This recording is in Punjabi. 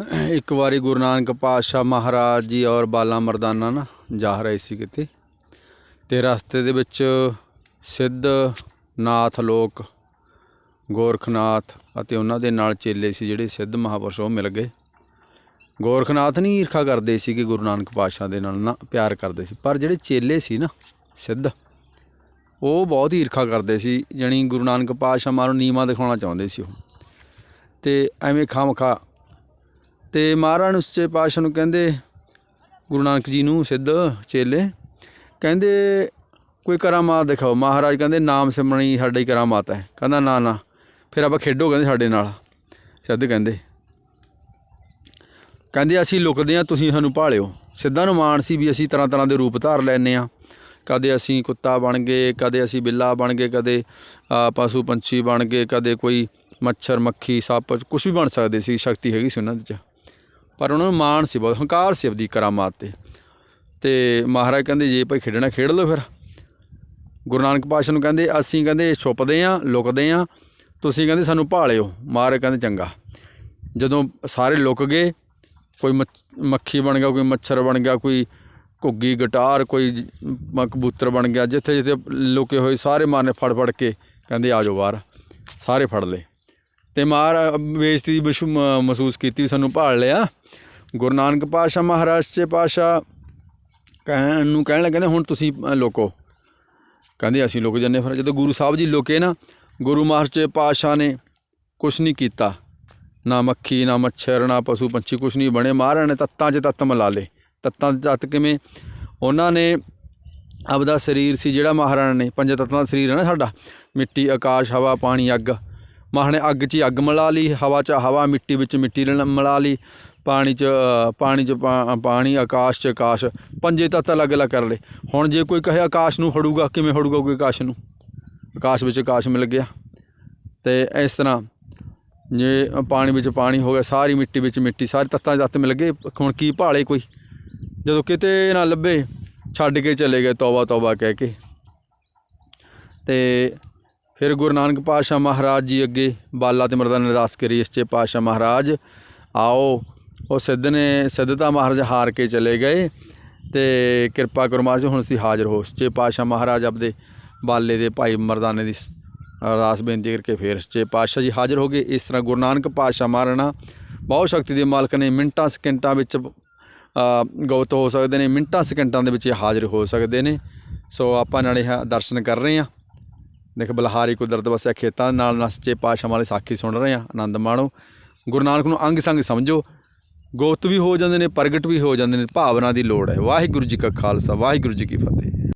ਇੱਕ ਵਾਰੀ ਗੁਰੂ ਨਾਨਕ ਪਾਤਸ਼ਾਹ ਮਹਾਰਾਜ ਜੀ ਔਰ ਬਾਲਾ ਮਰਦਾਨਾ ਨਾ ਜਾ ਰਹੇ ਸੀ ਕਿਤੇ, ਤੇ ਰਸਤੇ ਦੇ ਵਿੱਚ ਸਿੱਧ ਨਾਥ ਲੋਕ, ਗੋਰਖਨਾਥ ਅਤੇ ਉਹਨਾਂ ਦੇ ਨਾਲ ਚੇਲੇ ਸੀ ਜਿਹੜੇ ਸਿੱਧ ਮਹਾਪੁਰਸ਼ ਉਹ ਮਿਲ ਗਏ। ਗੋਰਖਨਾਥ ਨਹੀਂ ਈਰਖਾ ਕਰਦੇ ਸੀ ਕਿ ਗੁਰੂ ਨਾਨਕ ਪਾਤਸ਼ਾਹ ਦੇ ਨਾਲ ਨਾ ਪਿਆਰ ਕਰਦੇ ਸੀ, ਪਰ ਜਿਹੜੇ ਚੇਲੇ ਸੀ ਨਾ ਸਿੱਧ, ਉਹ ਬਹੁਤ ਈਰਖਾ ਕਰਦੇ ਸੀ, ਜਾਣੀ ਗੁਰੂ ਨਾਨਕ ਪਾਤਸ਼ਾਹ ਮਾਨੂੰ ਨੀਮਾ ਦਿਖਾਉਣਾ ਚਾਹੁੰਦੇ ਸੀ ਉਹ। ਤੇ ਐਵੇਂ ਖਾਮਖਾ ਤੇ ਮਹਾਰਾਜ ਨੂੰ ਪਾਤਸ਼ਾਹ ਨੂੰ ਕਹਿੰਦੇ, ਗੁਰੂ ਨਾਨਕ ਜੀ ਨੂੰ ਸਿੱਧ ਚੇਲੇ, ਕਹਿੰਦੇ, ਕੋਈ ਕਰਾਮਾਤ ਦਿਖਾਓ। ਮਹਾਰਾਜ ਕਹਿੰਦੇ, ਨਾਮ ਸਿਮਰਣੀ ਸਾਡੀ ਕਰਾਮਾਤ ਹੈ। ਕਹਿੰਦਾ, ਨਾ ਨਾ, ਫਿਰ ਆਪਾਂ ਖੇਡੋ ਕਹਿੰਦੇ ਸਾਡੇ ਨਾਲ। ਸਿੱਧ ਕਹਿੰਦੇ। ਕਹਿੰਦੇ, ਅਸੀਂ ਲੁਕਦੇ ਆ ਤੁਸੀਂ ਸਾਨੂੰ ਭਾਲਿਓ। ਸਿੱਧਾਂ ਨੂੰ ਮਾਣ ਸੀ ਵੀ ਅਸੀਂ ਤਰ੍ਹਾਂ ਤਰ੍ਹਾਂ ਦੇ ਰੂਪ ਧਾਰ ਲੈਨੇ ਆ ਕਦੇ ਅਸੀਂ ਕੁੱਤਾ ਬਣ ਗਏ, ਕਦੇ ਅਸੀਂ ਬਿੱਲਾ ਬਣ ਗਏ, ਕਦੇ ਪਸ਼ੂ ਪੰਛੀ ਬਣ ਗਏ, ਕਦੇ ਕੋਈ ਮੱਛਰ, ਮੱਖੀ, ਸੱਪ ਕੁਝ ਵੀ ਬਣ ਸਕਦੇ ਸੀ, ਸ਼ਕਤੀ ਹੈਗੀ ਸੀ ਉਹਨਾਂ ਦੇ ਚ। ਪਰ ਉਹਨਾਂ ਨੂੰ ਮਾਣ ਸੀ ਬਹੁਤ, ਹੰਕਾਰ ਸੀ ਆਪਦੀ ਕਰਾਮਾਤ ਤੇ। ਤੇ ਮਹਾਰਾਜ ਕਹਿੰਦੇ, ਜੇ ਭਾਈ ਖੇਡਣਾ ਖੇਡ ਲਓ ਫਿਰ। ਗੁਰੂ ਨਾਨਕ ਪਾਤਸ਼ਾਹ ਨੂੰ ਕਹਿੰਦੇ, ਅਸੀਂ ਕਹਿੰਦੇ ਛੁਪਦੇ ਆ, ਲੁਕਦੇ ਆ, ਤੁਸੀਂ ਕਹਿੰਦੇ ਸਾਨੂੰ ਭਾਲਿਓ। ਮਹਾਰਾਜ ਕਹਿੰਦੇ, ਚੰਗਾ। ਜਦੋਂ ਸਾਰੇ ਲੁਕ ਗਏ, ਕੋਈ ਮੱਛ- ਮੱਖੀ ਬਣ ਗਿਆ, ਕੋਈ ਮੱਛਰ ਬਣ ਗਿਆ, ਕੋਈ ਘੁੱਗੀ, ਗਟਾਰ, ਕੋਈ ਕਬੂਤਰ ਬਣ ਗਿਆ ਜਿੱਥੇ ਜਿੱਥੇ ਲੁਕੇ ਹੋਏ ਸਾਰੇ ਮਾਰਨੇ ਫੜ ਫੜ ਕੇ ਕਹਿੰਦੇ, ਆ ਜਾਓ ਬਾਹਰ। ਸਾਰੇ ਫੜ ਲਏ। ਤੇ ਮਾਰ ਬੇਇੱਜ਼ਤੀ ਦੀ ਵਿਸ਼ੂ ਮਹਿਸੂਸ ਕੀਤੀ ਵੀ ਸਾਨੂੰ ਭਾਲ ਲਿਆ। ਗੁਰੂ ਨਾਨਕ ਪਾਤਸ਼ਾਹ ਮਹਾਰਾਜ ਸੱਚੇ ਪਾਤਸ਼ਾਹ ਕਹਿਣ ਨੂੰ ਕਹਿਣ ਲੱਗੇ ਕਹਿੰਦੇ ਹੁਣ ਤੁਸੀਂ ਲੋਕੋ। ਕਹਿੰਦੇ, ਅਸੀਂ ਲੁਕ ਜੰਨੇ ਫਿਰ ਜਦੋਂ ਗੁਰੂ ਸਾਹਿਬ ਜੀ ਲੁਕੇ ਨਾ, ਗੁਰੂ ਮਹਾਰਾਜ ਸੱਚੇ ਪਾਤਸ਼ਾਹ ਨੇ ਕੁਛ ਨਹੀਂ ਕੀਤਾ। ਨਾ ਮੱਖੀ, ਨਾ ਮੱਛਰ, ਨਾ ਪਸ਼ੂ ਪੰਛੀ, ਕੁਛ ਨਹੀਂ ਬਣੇ। ਮਹਾਰਾਜ ਨੇ ਤੱਤਾਂ 'ਚ ਤੱਤ ਮਿਲਾ ਲਏ। ਤੱਤਾਂ 'ਚ ਤੱਤ ਕਿਵੇਂ? ਉਹਨਾਂ ਨੇ ਆਪਦਾ ਸਰੀਰ ਸੀ ਜਿਹੜਾ ਮਹਾਰਾਜ ਨੇ, ਪੰਜ ਤੱਤਾਂ ਦਾ ਸਰੀਰ ਹੈ ਨਾ ਸਾਡਾ। ਮਿੱਟੀ, ਆਕਾਸ਼, ਹਵਾ, ਪਾਣੀ, ਅੱਗ। ਮਾਹ ਨੇ ਅੱਗ 'ਚ ਹੀ ਅੱਗ ਮਿਲਾ ਲਈ, ਹਵਾ 'ਚ, ਹਵਾ ਮਿੱਟੀ ਵਿੱਚ ਮਿੱਟੀ ਲ- ਮਿਲਾ ਲਈ, ਪਾਣੀ 'ਚ ਪਾਣੀ 'ਚ ਪਾ- ਪਾਣੀ, ਆਕਾਸ਼ 'ਚ ਆਕਾਸ਼, ਪੰਜੇ ਤੱਤ ਅਲੱਗ-ਅਲੱਗ ਕਰ ਲਏ। ਹੁਣ ਜੇ ਕੋਈ ਕਹੇ ਆਕਾਸ਼ ਨੂੰ ਫੜੂਗਾ, ਕਿਵੇਂ ਫੜੂਗਾ ਕੋਈ ਆਕਾਸ਼ ਨੂੰ? ਆਕਾਸ਼ ਵਿੱਚ ਆਕਾਸ਼ ਮਿਲ ਗਿਆ। ਤੇ ਇਸ ਤਰ੍ਹਾਂ ਜੇ ਪਾਣੀ ਵਿੱਚ ਪਾਣੀ ਹੋ ਗਿਆ, ਸਾਰੀ ਮਿੱਟੀ ਵਿੱਚ ਮਿੱਟੀ, ਸਾਰੇ ਤੱਤਾਂ 'ਚ ਤੱਤ ਮਿਲ ਗਏ। ਹੁਣ ਕੀ ਭਾਲੇ ਕੋਈ? ਜਦੋਂ ਕਿਤੇ ਨਾ ਲੱਭੇ, ਛੱਡ ਕੇ ਚਲੇ ਗਏ ਤੌਬਾ ਤੌਬਾ ਕਹਿ ਕੇ। ਤੇ ਫਿਰ ਗੁਰੂ ਨਾਨਕ ਪਾਤਸ਼ਾਹ ਮਹਾਰਾਜ ਜੀ ਅੱਗੇ ਬਾਲਾ ਤੇ ਮਰਦਾਨਾ ਨੇ ਅਰਦਾਸ ਕਰੀ ਇਸਚੇ ਪਾਤਸ਼ਾਹ ਮਹਾਰਾਜ। ਆਓ ਉਹ ਸਿੱਧ ਨੇ ਸਿੱਧਤਾ ਮਹਾਰਾਜ ਹਾਰ ਕੇ ਚਲੇ ਗਏ ਤੇ ਕਿਰਪਾ ਕਰੋ ਮਹਾਰਾਜ ਹੁਣ ਅਸੀਂ ਹਾਜ਼ਰ ਹੋ। ਸੱਚੇ ਪਾਤਸ਼ਾਹ ਮਹਾਰਾਜ ਆਪਦੇ ਬਾਲੇ ਦੇ ਭਾਈ ਮਰਦਾਨੇ ਦੀ ਸ- ਅਰਦਾਸ ਬੇਨਤੀ ਕਰਕੇ ਫੇਰ ਸੱਚੇ ਪਾਤਸ਼ਾਹ ਜੀ ਹਾਜ਼ਰ ਹੋ ਗਏ। ਇਸ ਤਰ੍ਹਾਂ ਗੁਰੂ ਨਾਨਕ ਪਾਤਸ਼ਾਹ ਮਹਾਰਾਣਾ ਬਹੁਤ ਸ਼ਕਤੀ ਦੇ ਮਾਲਕ ਨੇ ਮਿੰਟਾਂ ਸਕਿੰਟਾਂ ਵਿੱਚ ਅ, ਗਉਤ ਹੋ ਸਕਦੇ ਨੇ ਮਿੰਟਾਂ ਸਕਿੰਟਾਂ ਦੇ ਵਿੱਚ ਇਹ ਹਾਜ਼ਰ ਹੋ ਸਕਦੇ ਨੇ। ਸੋ ਆਪਾਂ ਨਾਲੇ ਹਾ ਦਰਸ਼ਨ ਕਰ ਰਹੇ ਹਾਂ। ਦੇਖ ਬਲਹਾਰੀ ਕੁਦਰਤ ਵਸਿਆ ਖੇਤਾਂ ਨਾਲ ਨਾਲ ਸੱਚੇ ਪਾਤਸ਼ਾਹ ਵਾਲੇ ਸਾਖੀ ਸੁਣ ਰਹੇ ਹਾਂ, ਆਨੰਦ ਮਾਣੋ। ਗੁਰੂ ਨਾਨਕ ਨੂੰ ਅੰਗ ਸੰਗ ਸਮਝੋ। ਗੁਪਤ ਵੀ ਹੋ ਜਾਂਦੇ ਨੇ, ਪ੍ਰਗਟ ਵੀ ਹੋ ਜਾਂਦੇ ਨੇ, ਭਾਵਨਾ ਦੀ ਲੋੜ ਹੈ। ਵਾਹਿਗੁਰੂ ਜੀ ਕਾ ਖਾਲਸਾ, ਵਾਹਿਗੁਰੂ ਜੀ ਕੀ ਫਤਿਹ।